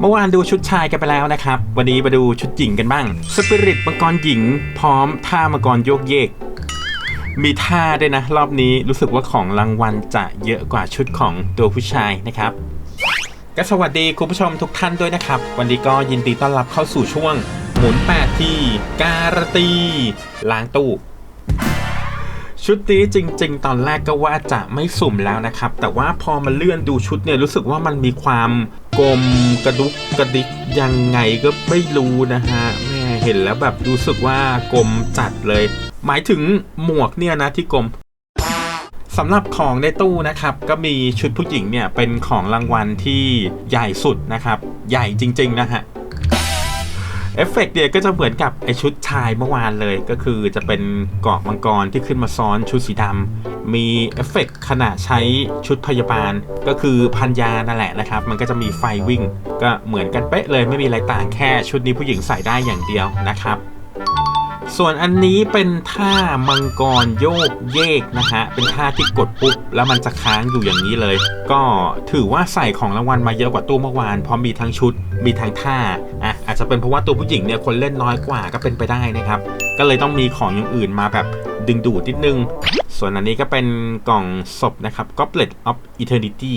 เมื่อวานดูชุดชายกันไปแล้วนะครับ วันนี้มาดูชุดหญิงกันบ้าง สปิริตมังกรหญิง พร้อมท่ามังกรโยกเยก มีท่าด้วยนะ รอบนี้รู้สึกว่าของรางวัลจะเยอะกว่าชุดของตัวผู้ชายนะครับก็สวัสดีคุณผู้ชมทุกท่านด้วยนะครับ วันนี้ก็ยินดีต้อนรับเข้าสู่ช่วง หมุนแปดที่ การตีล้างตู้ชุดนี้จริง ๆ ตอนแรกก็ว่าจะไม่สุ่มแล้วนะครับ แต่ว่าพอมาเลื่อนดูชุดเนี่ยรู้สึกว่ามันมีความ กลมกระดุกกระดิกยังไงก็ไม่รู้นะฮะแม่เห็นแล้วแบบรู้สึกว่ากลมจัดเลย หมายถึงหมวกเนี่ยนะที่กลมสำหรับของในตู้นะครับ ก็มีชุดผู้หญิงเนี่ยเป็นของรางวัลที่ใหญ่สุดนะครับ ใหญ่จริง ๆ นะฮะ เอฟเฟกต์เนี่ยก็จะเหมือนกับไอชุดชายเมื่อวานเลย ก็คือจะเป็นเกราะมังกรที่ขึ้นมาซ้อนชุดสีดำมีเอฟเฟกต์ขณะใช้ชุดพยาบาล ก็คือพันยานั่นแหละนะครับ มันก็จะมีไฟวิ่ง ก็เหมือนกันเป๊ะเลยไม่มีอะไรต่างแค่ชุดนี้ผู้หญิงใส่ได้อย่างเดียวนะครับส่วนอันนี้เป็นท่ามังกรโยกเยกนะฮะ เป็นท่าที่กดปุ๊บแล้วมันจะค้างอยู่อย่างนี้เลย ก็ถือว่าใส่ของรางวัลมาเยอะกว่าตู้เมื่อวาน เพราะมีทั้งชุด มีทั้งท่า อะ จจะเป็นเพราะว่าตัวผู้หญิงเนี่ยคนเล่นน้อยกว่าก็เป็นไปได้นะครับ ก็เลยต้องมีของอย่างอื่นมาแบบดึงดูดนิดนึง ส่วนอันนี้ก็เป็นกล่องศพนะครับ Goblet of Eternity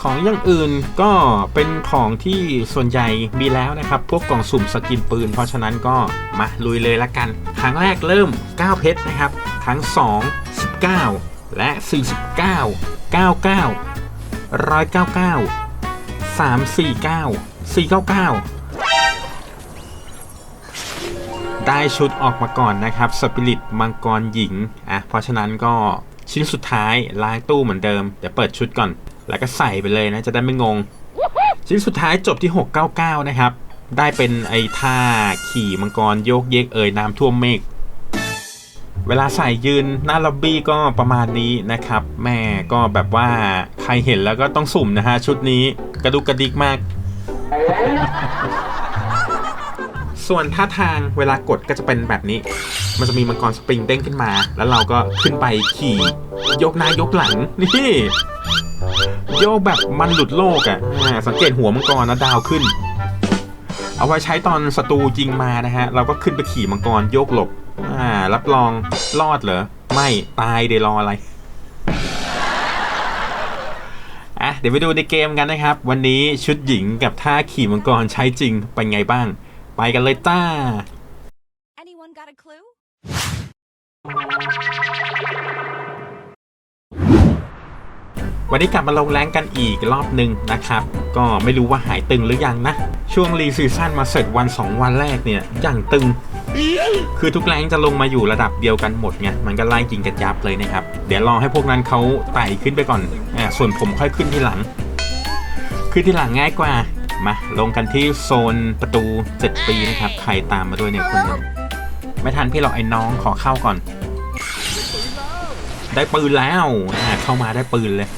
ของอย่างอื่นก็เป็นของที่ส่วนใหญ่มีแล้วนะครับ พวกกล่องสุ่มสกินปืน เพราะฉะนั้นก็มาลุยเลยละกัน ครั้งแรกเริ่ม 9 เพชรนะครับทั้ง 2 19 และ 49 99 199 349 499 ได้ชุดออกมาก่อนนะครับสปิริตมังกรหญิงอะเพราะฉะนั้นก็ชิ้นสุดท้ายล้างตู้เหมือนเดิม เดี๋ยวเปิดชุดก่อน แล้วก็ใส่ไปเลยนะ จะได้ไม่งง ชิ้นสุดท้ายจบที่ 699 นะครับ ได้เป็นไอ้ท่าขี่มังกรโยกเยกเอ่ยน้ำท่วมเมฆเวลาใส่ยืนหน้าล็อบบี้ก็ประมาณนี้นะครับ แม่ก็แบบว่าใครเห็นแล้วก็ต้องสุ่มนะฮะชุดนี้กระดุกกระดิกมาก ส่วนท่าทางเวลากดก็จะเป็นแบบนี้ มันจะมีมังกรสปริงเด้งขึ้นมา แล้วเราก็ขึ้นไปขี่ ยกหน้ายกหลัง นี่โยกแบบมันหลุดโลกอะ่ะสังเกตหัวมังกรนะดาวขึ้น เอาไว้ใช้ตอนศัตรูยิงมานะฮะ เราก็ขึ้นไปขี่มังกรโยกหลบอ่ารับรองรอดเหรอ ไม่ตายเดี๋ยวรออะไรอะเดี๋ยวไปดูในเกมกันนะครับ วันนี้ชุดหญิงกับท่าขี่มังกรใช้จริงเป็นไงบ้าง ไปกันเลยจ้า Anyone got a clue? วันนี้กลับมาลงแรงกันอีกรอบหนึ่งนะครับ ก็ไม่รู้ว่าหายตึงหรือยังนะ ช่วงรีซีซั่นมาเสร็จวัน 2 วันแรกเนี่ยอย่างตึง คือทุกแรงจะลงมาอยู่ระดับเดียวกันหมดไงมันก็ไล่กินกันยับเลยนะครับ เดี๋ยวรอให้พวกนั้นเขาไต่ขึ้นไปก่อนอ่าส่วนผมค่อยขึ้นที่หลัง ขึ้นที่หลังง่ายกว่า มาลงกันที่โซนประตู 7 ปีนะครับ ใครตามมาด้วยเนี่ยคนหนึงไม่ทันพี่หรอกไอ้น้องขอเข้าก่อน ได้ปืนแล้วอ่าเข้ามาได้ปืนเลย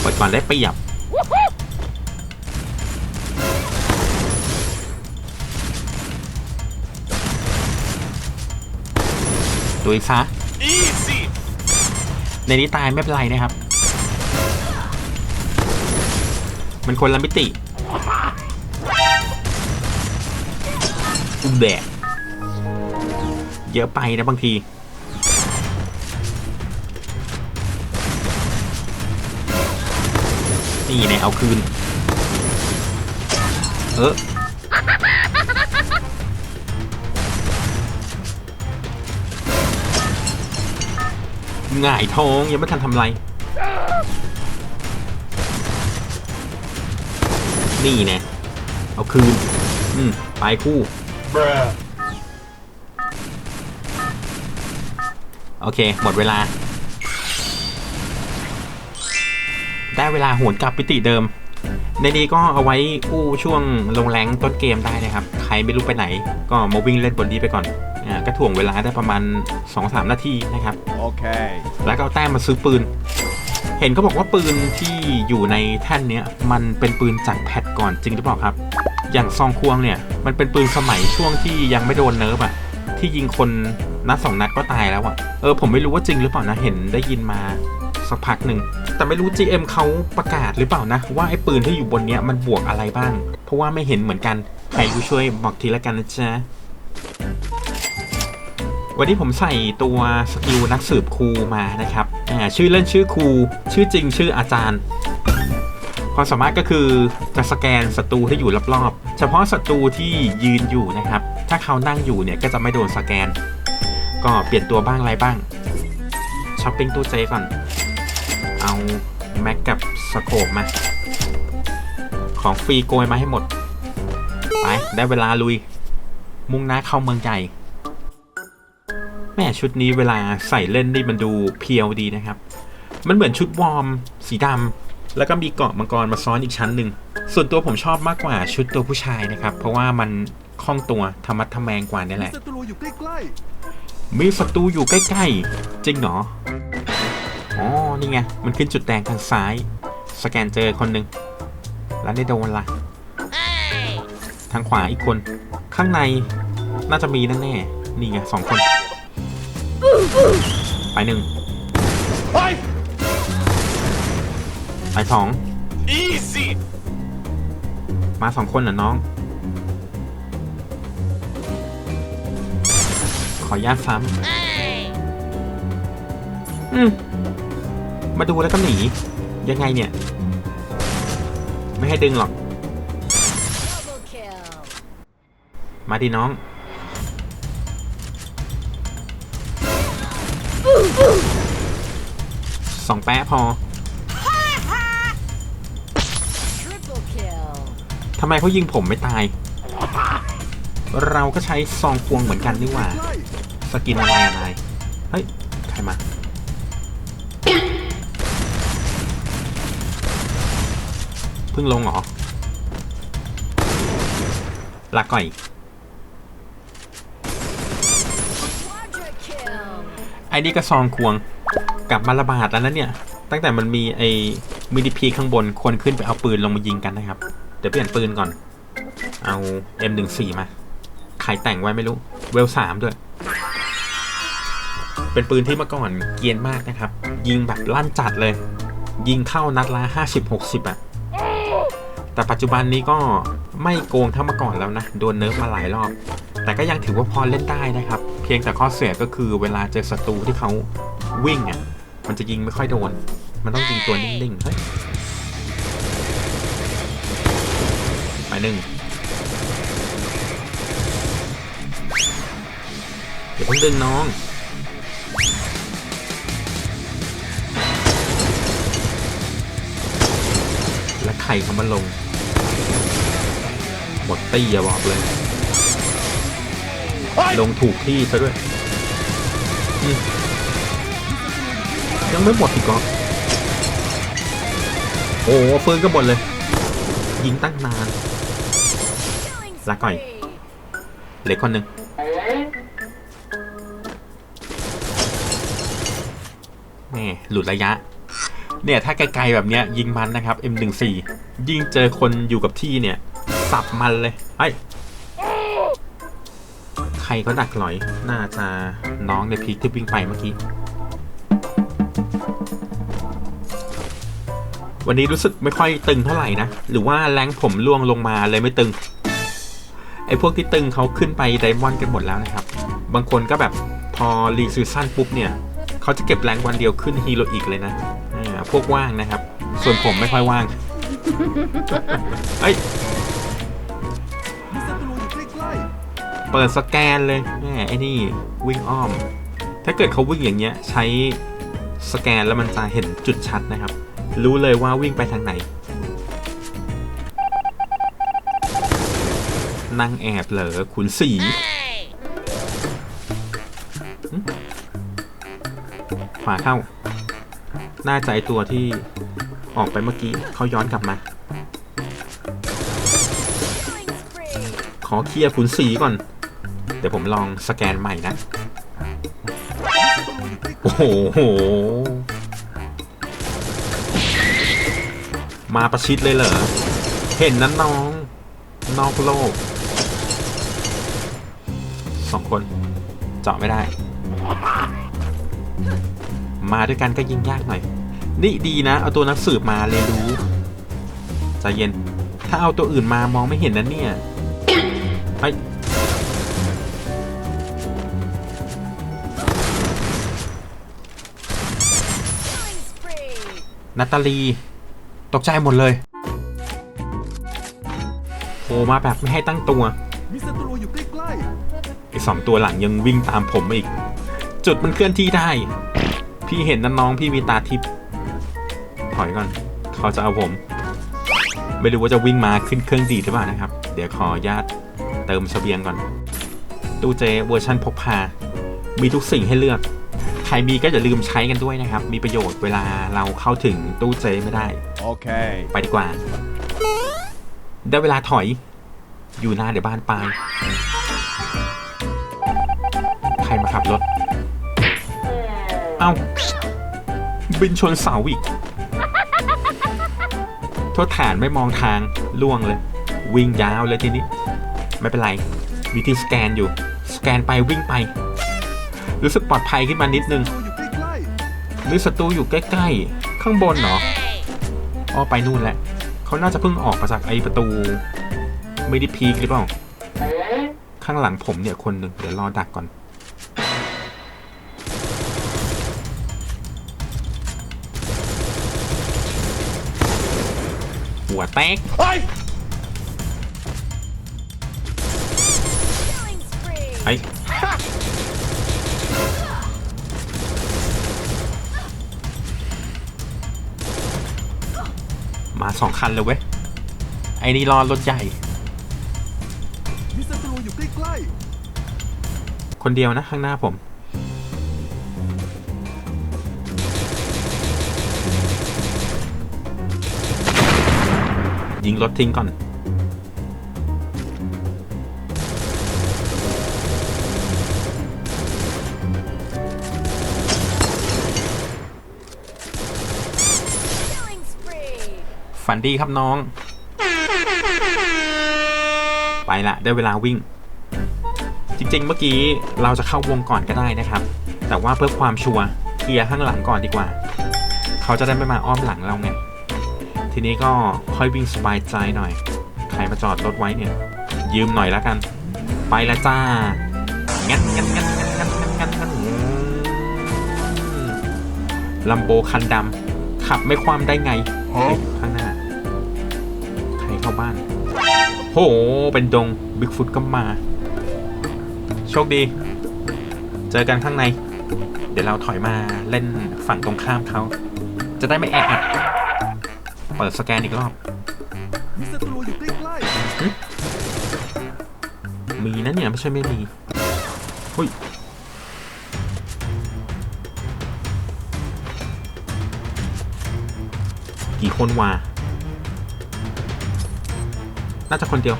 เปิดก่อนได้เปรียบดูอีกซะในนี้ตายไม่เป็นไรนะครับ มันคนละมิติแบกเยอะไปนะบางที นี่เนี่ยเอาคืน เออง่ายท้องยังไม่ทันทำไร นี่แน่เอาคืน อืมไปคู่ โอเค หมดเวลา ได้เวลาหวนกลับปิติเดิม ในนี้ก็เอาไว้อู้ช่วงลงแรงต้นเกมได้นะครับ ใครไม่รู้ไปไหน ก็มาวิ่งเล่นบนนี้ไปก่อน อ่า ก็ถ่วงเวลาได้ประมาณ 2-3 นาทีนะครับ Okay. แล้วก็เอาแต้มมาซื้อปืน เห็นเขาบอกว่าปืนที่อยู่ในแท่นเนี้ยมันเป็นปืนจากแพทก่อนจริงหรือเปล่าครับ อย่างซองควงเนี่ยมันเป็นปืนสมัยช่วงที่ยังไม่โดนเนิร์ฟอะที่ยิงคนนัดสองนัดก็ตายแล้วอะเออผมไม่รู้ว่าจริงหรือเปล่านะเห็นได้ยินมาสักพักหนึ่งแต่ไม่รู้ GM เขาประกาศหรือเปล่านะ ว่าไอ้ปืนที่อยู่บนเนี้ยมันบวกอะไรบ้าง เพราะว่าไม่เห็นเหมือนกัน ใครรู้ช่วยบอกทีละกันนะจ๊ะ วันนี้ผมใส่ตัวสกิลนักสืบครูมานะครับอ่าชื่อเล่นชื่อครู ชื่อจริงชื่ออาจารย์ ความสามารถก็คือจะสแกนศัตรูที่อยู่รอบๆ เฉพาะศัตรูที่ยืนอยู่นะครับ ถ้าเขานั่งอยู่เนี่ยก็จะไม่โดนสแกน ก็เปลี่ยนตัวบ้างอะไรบ้าง ช้อปปิ้งตู้เจก่อน เอาแม็กกับสโคปมา ของฟรีโกยมาให้หมด ไป ได้เวลาลุย มุ่งหน้าเข้าเมืองใหญ่ แม่ชุดนี้เวลาใส่เล่นนี่มันดูเพียวดีนะครับ มันเหมือนชุดวอร์มสีดำแล้วก็มีเกาะมังกรมาซ้อนอีกชั้นหนึ่งส่วนตัวผมชอบมากกว่าชุดตัวผู้ชายนะครับ เพราะว่ามันคล่องตัวธรรมัดทะแมงกว่านี่แหละ ศัตรูอยู่ใกล้มีศัตรูอยู่ใกล้ๆ จริงเหรอ อ๋อ นี่ไง มันขึ้นจุดแดงทางซ้าย สแกนเจอคนหนึ่งแล้วได้โดนละทางขวาอีกคน ข้างในน่าจะมีแน่ๆนี่ไงสองคน ไปหนึ่งๆไป ไปสอง easy มาสองคนเหรอน้อง ขออนุญาตซ้ำอืมมาดูแล้วก็หนี ยังไงเนี่ย ไม่ให้ดึงหรอก Double kill. มาดิน้อง สองแปะพอทำไมเขายิงผมไม่ตาย เราก็ใช้ซองควงเหมือนกันนี่หว่า สกินอะไรอะไร เฮ้ย ใครมา เพิ่งลงเหรอลาก่อย ไอ้นี่ก็ซองควง กลับมาระบาดแล้วนะเนี่ย ตั้งแต่มันมีไอ้มินิพีข้างบนคนขึ้นไปเอาปืนลงมายิงกันนะครับ เดี๋ยวเปลี่ยนปืนก่อน เอา M14 มาใครแต่งไว้ไม่รู้ เวลสามด้วย เป็นปืนที่เมื่อก่อนเกียนมากนะครับ ยิงแบบลั่นจัดเลย ยิงเข้านัดละ50-60อะแต่ปัจจุบันนี้ก็ไม่โกงเท่าเมื่อก่อนแล้วนะ โดนเนิร์ฟมาหลายรอบ แต่ก็ยังถือว่าพอเล่นได้นะครับ เพียงแต่ข้อเสียก็คือเวลาเจอศัตรูที่เขาวิ่งอะ มันจะยิงไม่ค่อยโดน มันต้องยิงตัวนิ่งๆเฮ้ยไปหนึ่งเดี๋ยวเพิ่งดึงน้องและใครเขามาลง หมดตี้อย่าบอกเลย ลงถูกที่ซะด้วยอืม ยังไม่หมดอีกเหรอโอ้โหฟืนก็หมดเลย ยิงตั้งนาน Killing Là coi. spree. เหลือคนหนึ่งแม่หลุดระยะ เนี่ยถ้าไกลๆแบบเนี้ยยิงมันนะครับ M14 ยิงเจอคนอยู่กับที่เนี่ย สับมันเลยไอ้ใครก็ดักหลอย น่าจะน้องในพีคที่วิ่งไปเมื่อกี้ วันนี้รู้สึกไม่ค่อยตึงเท่าไหร่นะ หรือว่าแรงผมล่วงลงมาเลยไม่ตึง ไอ้พวกที่ตึงเขาขึ้นไปไดมอนด์กันหมดแล้วนะครับ บางคนก็แบบพอรีซีซั่นปุ๊บเนี่ยเขาจะเก็บแรงวันเดียวขึ้นฮีโร่อีกเลยนะพวกว่างนะครับ ส่วนผมไม่ค่อยว่างเอ้ยเปิดสแกนเลยแม่ไอ้นี่วิ่งอ้อม ถ้าเกิดเขาวิ่งอย่างเงี้ยใช้สแกนแล้วมันจะเห็นจุดชัดนะครับ รู้เลยว่าวิ่งไปทางไหน นั่งแอบเหรอขุนสีขวาเข้า น่าใจตัวที่ออกไปเมื่อกี้เขาย้อนกลับมา ขอเคลียร์ขุนสีก่อน เดี๋ยวผมลองสแกนใหม่นะ โอ้โห มาประชิดเลยเหรอ เห็นนั้นน้อง นอกโลก สองคน เจาะไม่ได้ มาด้วยกันก็ยิงยากหน่อย นี่ดีนะ เอาตัวนักสืบมาเลยรู้ใจเย็น ถ้าเอาตัวอื่นมามองไม่เห็นนะเนี่ยไอ Killing spree. นาตาลี ตกใจหมดเลยโผล่มาแบบไม่ให้ตั้งตัวมีศัตรูอยู่ใกล้ไอ้สองตัวหลังยังวิ่งตามผมมาอีก จุดมันเคลื่อนที่ได้ พี่เห็นนะน้องพี่มีตาทิพย์ถอยก่อน เขาจะเอาผม ไม่รู้ว่าจะวิ่งมาขึ้นเครื่องดีดหรือเปล่านะครับ เดี๋ยวขออนุญาตเติมเสบียงก่อน ตู้เจเวอร์ชันพกพา มีทุกสิ่งให้เลือก ใครมีก็อย่าลืมใช้กันด้วยนะครับ มีประโยชน์เวลาเราเข้าถึงตู้เจไม่ได้ ๆ Okay. ไปดีกว่า ได้เวลาถอย อยู่หน้าเดี๋ยวบ้านปลาย ใครมาขับรถ เอ้า บินชนเสาอีก โทษฐานไม่มองทางล่วงเลย วิ่งยาวเลยทีนี้ ไม่เป็นไร มีที่สแกนอยู่ สแกนไปวิ่งไป รู้สึกปลอดภัยขึ้นมานิดนึงศัตรูอยู่ใกล้มีศัตรูอยู่ใกล้ ๆ ข้างบนเหรอ อ้อไปนู่นแหละเขาน่าจะเพิ่งออกมาจากไอประตูไม่ได้พีคหรือเปล่า ข้างหลังผมเนี่ยคนหนึ่งเดี๋ยวรอดักก่อน หัวแตกๆเฮ้ย Killing spree. ไอ้ มาสองคันเลยเว้ย ไอ้นี่รอรถใหญ่มีศัตรูอยู่ใกล้คนเดียวนะข้างหน้าผม ยิงรถทิ้งก่อน ฝันดีครับน้อง ไปละได้เวลาวิ่ง จริงๆ เมื่อกี้เราจะเข้าวงก่อนก็ได้นะครับ แต่ว่าเพื่อความชัวร์เคลียร์ข้างหลังก่อนดีกว่า เขาจะได้ไม่มาอ้อมหลังเราไง ทีนี้ก็ค่อยวิ่งสบายใจหน่อย ใครมาจอดรถไว้เนี่ย ยืมหน่อยแล้วกัน ไปละจ้างั้นงั้นงั้นงั้นงั้นงั้นงั้นลัมโบคันดำขับไม่ความได้ไงเฮ้ยข้างหน้า ห เป็นดงบิ๊กฟุตก็มา โชคดี เจอกันข้างใน เดี๋ยวเราถอยมาเล่นฝั่งตรงข้ามเขา จะได้ไม่แออัด เปิดสแกนอีกรอบๆมีศัตรูอยู่ใกล้มีนะเนี่ยไม่ใช่ไม่มีหุยกี่คนวะ น่าจะคนเดียว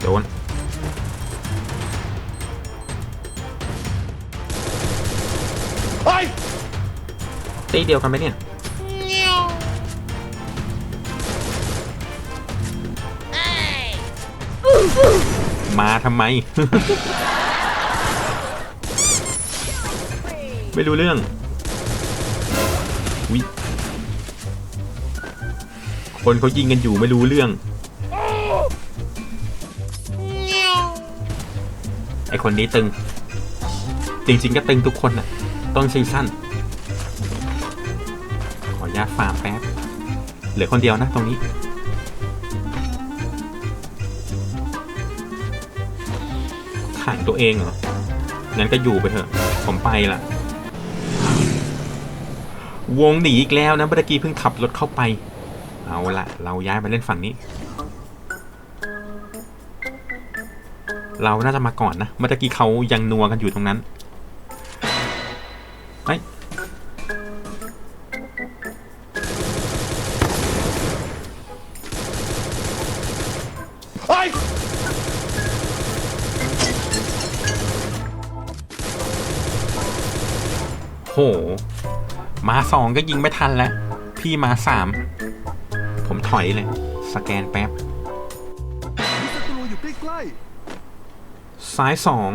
โดนๆเฮ้ยตีเดียวกันไหมเนี่ยมาทำไม Spree. ไม่รู้เรื่อง คนเขายิงกันอยู่ไม่รู้เรื่อง ไอคนนี้ตึง จริง ๆ ก็ตึงทุกคนน่ะ ต้นซีซั่นขออนุญาตฟาร์มแป๊บ เหลือคนเดียวนะตรงนี้ ขังตัวเองเหรอ งั้นก็อยู่ไปเถอะ ผมไปละวงหนีอีกแล้วนะเมื่อกี้เพิ่งขับรถเข้าไป เอาละเราย้ายมาเล่นฝั่งนี้ เราน่าจะมาก่อนนะ เมื่อกี้เขายังนัวกันอยู่ตรงนั้นไอ้ยเฮ้ยโห มาสองก็ยิงไม่ทันแล้ว พี่มาสามผม ถอยเลย สแกนแป๊บมีศัตรูอยู่ใกล้ซ้ายสอง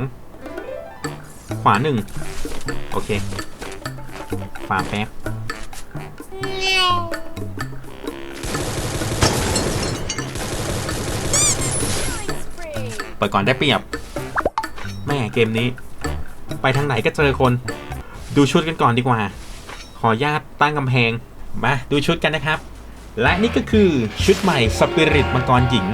ขวาหนึ่ง โอเคฟาร์มแป๊บ Killing spree. เปิดก่อนได้เปรียบ แม่เกมนี้ ไปทางไหนก็เจอคน ดูชุดกันก่อนดีกว่า ขออนุญาตตั้งกำแพง มา ดูชุดกันนะครับ และนี่ก็คือชุดใหม่สปิริตมังกรหญิง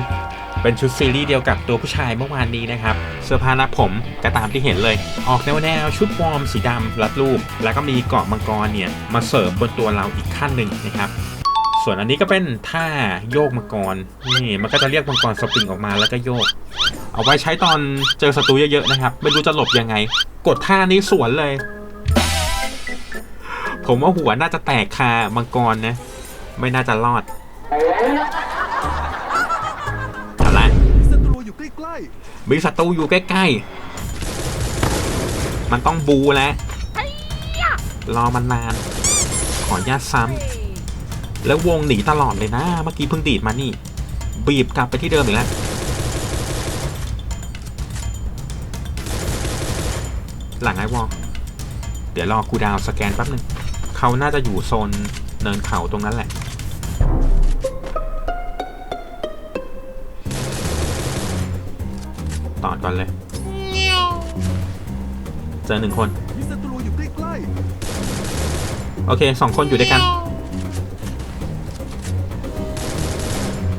เป็นชุดซีรีส์เดียวกับตัวผู้ชายเมื่อวานนี้นะครับ เสื้อผ้าหน้าผมก็ตามที่เห็นเลย ออกแนวแนวชุดวอร์มสีดำรัดรูป แล้วก็มีเกาะมังกรเนี่ย มาเสริมบนตัวเราอีกขั้นหนึ่งนะครับส่วนอันนี้ก็เป็นท่าโยกมังกรนี่มันก็จะเรียกมังกรสปริงออกมาแล้วก็โยก เอาไว้ใช้ตอนเจอศัตรูเยอะๆนะครับ ไม่รู้จะหลบยังไง กดท่านี้สวนเลย ผมว่าหัวน่าจะแตกคามังกรนะ ไม่น่าจะรอดเอาละมีศัตรูอยู่ใกล้มีศัตรูอยู่ใกล้ๆ มันต้องบูแล้ว รอมันนาน ขออนุญาตซ้ Spree. ำแล้ววงหนีตลอดเลยนะ เมื่อกี้เพิ่งดีดมานี่ บีบกลับไปที่เดิมอีกแล้ว หลังไอวอลเดี๋ยวรอคูลดาวน์สแกนแป๊บนึงเขาน่าจะอยู่โซนเนินเขาตรงนั้นแหละ ต่อก่อนเลย เจอหนึ่งคนๆมีศัตรูอยู่ใกล้โอเคสองคนอยู่ด้วยกัน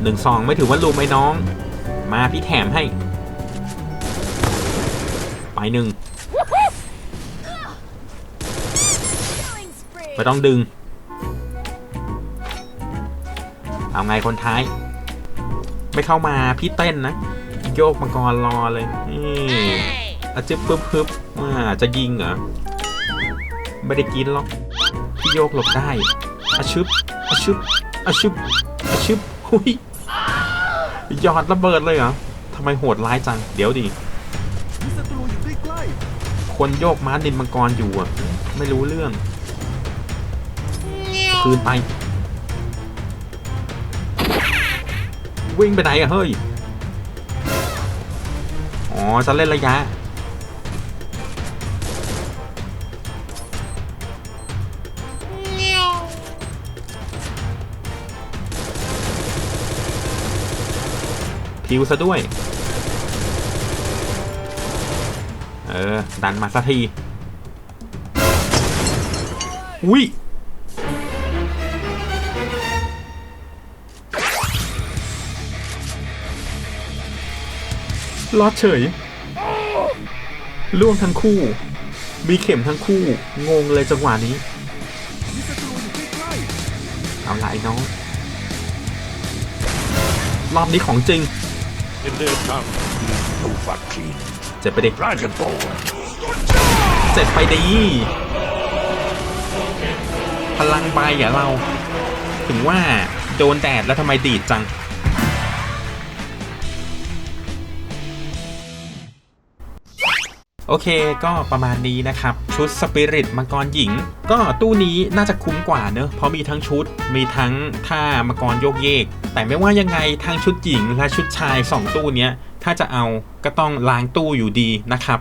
หนึ่งสองไม่ถือว่าลุมไอ้น้อง มาพี่แถมให้ ไปหนึ่ง Killing spree. ไม่ต้องดึง เอาไงคนท้าย ไม่เข้ามาพี่เต้นนะ โยกมังกรรอเลยนี่อาจึ๊บปึ๊บปึ๊บอ่าจะยิงเหรอไม่ได้กินหรอกพี่โยกหลบได้อาชึบอาชึบอาชึบอาชึบหุยหยอดระเบิดเลยเหรอทำไมโหดร้ายจัง เดี๋ยวดิคนโยกม้านินมังกรอยู่อะ ไม่รู้เรื่อง คืนไป วิ่งไปไหนอะเฮ้ย จะเล่นระยะพิวซะด้วย เออ ดันมาสักที อุ้ยรอดเฉย ล่วงทั้งคู่ มีเข็มทั้งคู่ งงเลยจังหวะนี้ๆมีศัตรูอยู่ใกล้เอาละไอ้น้อง รอบนี้ของจริง In their tongue, Dovahkiin, เจ็บไปดิ Dragonborn, เจ็บไปดีพลังใบอย่าเรา ถึงว่าโดนแดดแล้วทำไมดีดจัง โอเคก็ประมาณนี้นะครับ ชุดสปิริตมังกรหญิง ก็ตู้นี้น่าจะคุ้มกว่าเนอะเพราะมีทั้งชุดมีทั้งท่ามังกรโยกเยก แต่ไม่ว่ายังไงทั้งชุดหญิงและชุดชาย 2 ตู้เนี้ย ถ้าจะเอาก็ต้องล้างตู้อยู่ดีนะครับ